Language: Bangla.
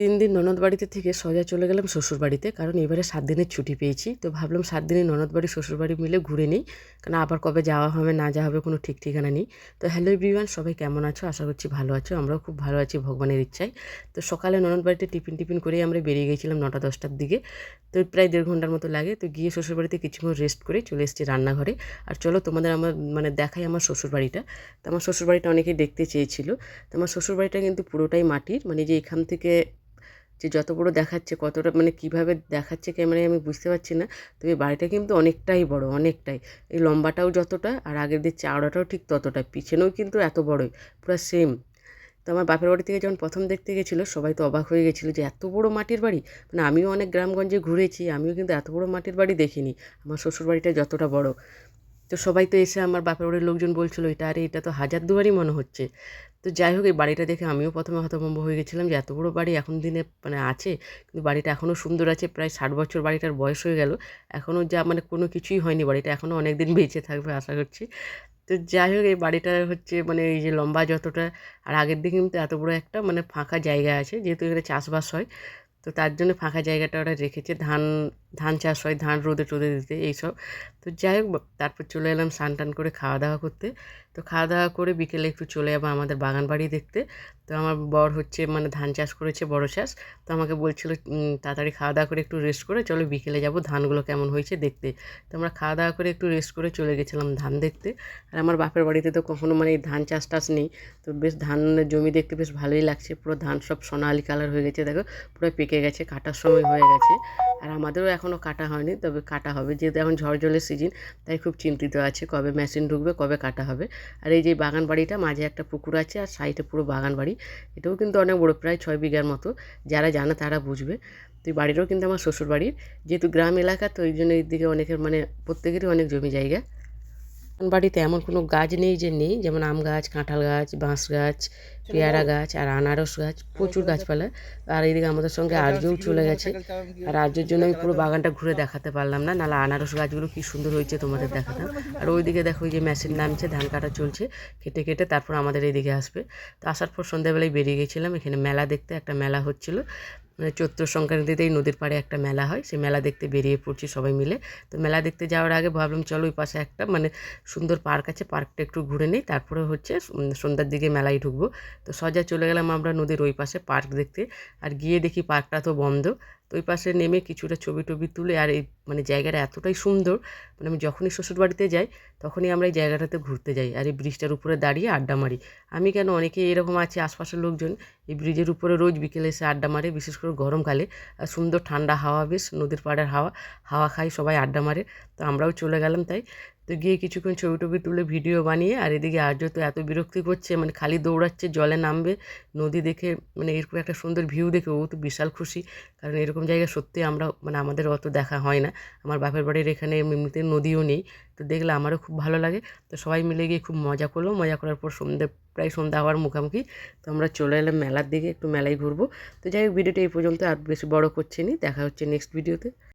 তিন দিন ননদ বাড়িতে থেকে সোজা চলে গেলাম শ্বশুর বাড়িতে, কারণ এবারে সাত দিনের ছুটি পেয়েছি। তো ভাবলাম সাত দিনে ননদ বাড়ি, শ্বশুর বাড়ি মিলে ঘুরে নিই, কারণ আবার কবে যাওয়া হবে, না যাওয়া হবে কোনো ঠিক ঠিকানা নেই। তো হ্যালো এভরিওয়ান, সবাই কেমন আছো? আশা করছি ভালো আছো, আমরাও খুব ভালো আছি ভগবানের ইচ্ছায়। তো সকালে ননদ বাড়িতে টিফিন টিফিন করেই আমরা বেরিয়ে গেছিলাম নটা দশটার দিকে। তো প্রায় দেড় ঘণ্টার মতো লাগে, তো গিয়ে শ্বশুর বাড়িতে কিছুক্ষণ রেস্ট করে চলে এসেছি রান্নাঘরে। আর চলো তোমাদের আমার মানে দেখাই আমার শ্বশুর বাড়িটা। তো আমার শ্বশুর বাড়িটা অনেকেই দেখতে চেয়েছিল। তো আমার শ্বশুর বাড়িটা কিন্তু পুরোটাই মাটির মানে যে এখান থেকে যে যত বড় দেখাচ্ছে, কতটা মানে কীভাবে দেখাচ্ছে ক্যামেরায় আমি বুঝতে পারছি না। তবে বাড়িটা কিন্তু অনেকটাই বড়, অনেকটাই। এই লম্বাটাও যতটা আর আগের দিয়ে চাওড়াটাও ঠিক ততটা পিছনেও কিন্তু এত বড়ই, পুরো সেম তো আমার বাপের বাড়ি থেকে যখন প্রথম দেখতে গেছিল, সবাই তো অবাক হয়ে গেছিল যে এত বড় মাটির বাড়ি। মানে আমিও অনেক গ্রামগঞ্জে ঘুরেছি, আমিও কিন্তু এত বড় মাটির বাড়ি দেখিনি। আমার শ্বশুর বাড়িটা যতটা বড়। তো সবাই তো এসে আমার বাপের বাড়ির লোকজন বলছিল, এটা আরে, এটা তো হাজার দুয়ারই মনে হচ্ছে। তো যাই হোক, এই বাড়িটা দেখে আমিও প্রথমে হতভম্ব হয়ে গেছিলাম যে এত বড় বাড়ি এখন দিনে মানে আছে, কিন্তু বাড়িটা এখনও সুন্দর আছে, প্রায় ষাট বছর বাড়িটার বয়স হয়ে গেল। এখনও যা মানে কোনো কিছুই হয়নি বাড়িটা, এখনও অনেক দিন বেঁচে থাকবে আশা করছি। তো যাই হোক, এই বাড়িটা হচ্ছে মানে এই যে লম্বা যতটা, আর আগের দিকে কিন্তু এত বড় একটা মানে ফাঁকা জায়গা আছে, যেহেতু এখানে চাষবাস হয়, তো তার জন্য ফাঁকা জায়গাটা ওরা রেখেছে। ধান ধান চাষ হয়, ধান রোদে টোদে দিতে, এইসব। তো যাই হোক, তারপর চলে এলাম স্নান টান করে খাওয়া দাওয়া করতে। তো খাওয়া দাওয়া করে বিকেলে একটু চলে যাব আমাদের বাগান বাড়ি দেখতে। তো আমার বর হচ্ছে মানে ধান চাষ করেছে, বড় চাষ। তো আমাকে বলছিল তাড়াতাড়ি খাওয়া দাওয়া করে একটু রেস্ট করে, চলো বিকেলে যাব ধানগুলো কেমন হয়েছে দেখতে। তো আমরা খাওয়া দাওয়া করে একটু রেস্ট করে চলে গেছিলাম ধান দেখতে। আর আমার বাপের বাড়িতে তো কখনো মানে এই ধান চাষ টাস নেই। তো বেশ ধানের জমি দেখতে বেশ ভালোই লাগছে। পুরো ধান সব সোনালি কালার হয়ে গেছে, দেখো। পুরো পেকে গেছে, কাটার সময় হয়ে গেছে। আর আমাদেরও এখনও কাটা হয়নি, তবে কাটা হবে। যেহেতু এখন ঝড় জলের সিজন তাই খুব চিন্তিত আছে কবে মেশিন ঢুকবে, কবে কাটা হবে। আর এই যে বাগান বাড়িটা, মাঝে একটা পুকুর আছে আর সাইডে পুরো বাগান বাড়ি। এটাও কিন্তু অনেক বড়, প্রায় ছয় বিঘার মতো। যারা জানে তারা বুঝবে। তো এই বাড়িটাও কিন্তু আমার শ্বশুর বাড়ির যেহেতু গ্রাম এলাকা, তো ওই জন্য এই দিকে অনেকের মানে প্রত্যেকেরই অনেক জমি জায়গা। বাড়িতে এমন কোনো গাছ নেই যে নেই, যেমন আম গাছ, কাঁঠাল গাছ, বাঁশ গাছ, পেয়ারা গাছ আর আনারস গাছ, প্রচুর গাছপালা। আর এইদিকে আমাদের সঙ্গে আর্যও চলে গেছে। আর আর্যর জন্য আমি পুরো বাগানটা ঘুরে দেখাতে পারলাম না, নাহলে আনারস গাছগুলো কী সুন্দর হয়েছে তোমাদের দেখাতাম। আর ওইদিকে দেখো ওই যে মেশিন নামছে, ধান কাটা চলছে, কেটে কেটে তারপর আমাদের এইদিকে আসবে। তো আসার পর সন্ধ্যাবেলায় বেরিয়ে গেছিলাম, এখানে মেলা দেখতে একটা মেলা হচ্ছিল। মানে চৈত্র সংক্রান্তিতেই নদীর পাড়ে একটা মেলা হয়। সেই মেলা দেখতে বেরিয়ে পড়ছি সবাই মিলে। তো মেলা দেখতে যাওয়ার আগে ভাবলাম, চলো ওই পাশে একটা মানে সুন্দর পার্ক আছে, পার্কটা একটু ঘুরে নিই। তারপরে হচ্ছে সন্ধ্যার দিকে মেলায় ঢুকবো। তো সজা চলে গেলাম আমরা নদীর ওই পাশে পার্ক দেখতে। আর গিয়ে দেখি পার্কটা তো বন্ধ। তো ওই পাশে নেমে কিছুটা ছবি টবি তুলে আর এই মানে জায়গাটা এতটাই সুন্দর মানে আমি যখনই শ্বশুরবাড়িতে যাই তখনই আমরা এই জায়গাটাতে ঘুরতে যাই আর এই ব্রিজটার উপরে দাঁড়িয়ে আড্ডা মারি। আমি কেন অনেকে এরকম আছে আশপাশের লোকজন, এই ব্রিজের উপরে রোজ বিকেলে এসে আড্ডা মারে, বিশেষ করে গরমকালে। আর সুন্দর ঠান্ডা হাওয়া, বেশ নদীর পাড়ের হাওয়া হাওয়া খাই সবাই আড্ডা মারে, তো আমরাও চলে গেলাম তাই। তো গিয়ে কিছুক্ষণ ছবি টবি তুলে ভিডিও বানিয়ে আর এদিকে আর্য তো এত বিরক্তি করছে মানে খালি দৌড়াচ্ছে, জলে নামবে, নদী দেখে মানে এরকম একটা সুন্দর ভিউ দেখে ও তো বিশাল খুশি। কারণ এরকম জায়গা সত্যি আমরা মানে আমাদের অত দেখা হয় না। আমার বাপের বাড়ির এখানে এমনিতে নদীও নেই। তো দেখলে আমারও খুব ভালো লাগে। তো সবাই মিলে গিয়ে খুব মজা করল। মজা করার পর সন্ধ্যে প্রায় সন্ধ্যা হওয়ার মুখামুখি। তো আমরা চলে এলাম মেলার দিকে, একটু মেলায় ঘুরবো। তো যাই হোক, ভিডিওটা এই পর্যন্ত, আর বেশি বড় করছে নি। দেখা হচ্ছে নেক্সট ভিডিওতে